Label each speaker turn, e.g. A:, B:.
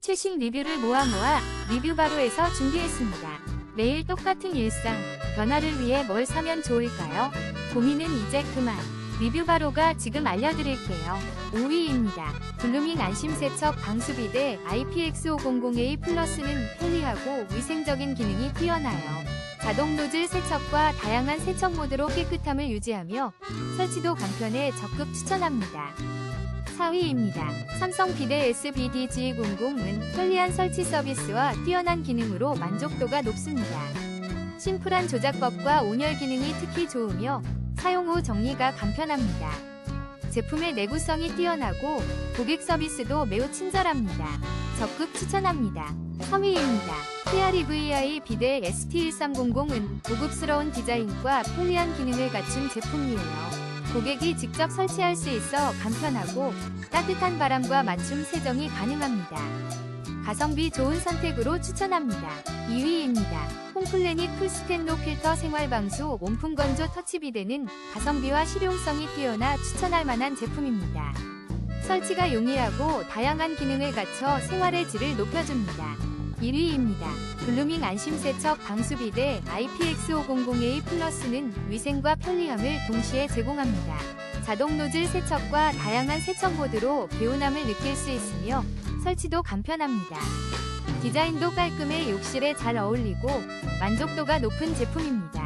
A: 최신 리뷰를 모아 모아 리뷰바로에서 준비했습니다. 매일 똑같은 일상, 변화를 위해 뭘 사면 좋을까요? 고민은 이제 그만. 리뷰바로가 지금 알려드릴게요. 5위입니다. 블루밍 안심세척 방수비 대 IPX500A 플러스는 편리하고 위생적인 기능이 뛰어나요. 자동 노즐 세척과 다양한 세척 모드로 깨끗함을 유지하며 설치도 간편해 적극 추천합니다. 4위입니다. 삼성 비대 SBDG00은 편리한 설치 서비스와 뛰어난 기능으로 만족도가 높습니다. 심플한 조작법과 온열 기능이 특히 좋으며 사용 후 정리가 간편합니다. 제품의 내구성이 뛰어나고 고객 서비스도 매우 친절합니다. 적극 추천합니다. 3위입니다. PREVI 비대 ST1300은 고급스러운 디자인과 편리한 기능을 갖춘 제품이에요. 고객이 직접 설치할 수 있어 간편하고 따뜻한 바람과 맞춤 세정이 가능합니다. 가성비 좋은 선택으로 추천합니다. 2위입니다. 홈플래닛 풀스텐로 필터 생활방수 온풍 건조 터치비대는 가성비와 실용성이 뛰어나 추천할 만한 제품입니다. 설치가 용이하고 다양한 기능을 갖춰 생활의 질을 높여줍니다. 1위입니다. 블루밍 안심세척 방수비 대 IPX500A 플러스는 위생과 편리함을 동시에 제공합니다. 자동 노즐 세척과 다양한 세척 모드로 개운함을 느낄 수 있으며 설치도 간편합니다. 디자인도 깔끔해 욕실에 잘 어울리고 만족도가 높은 제품입니다.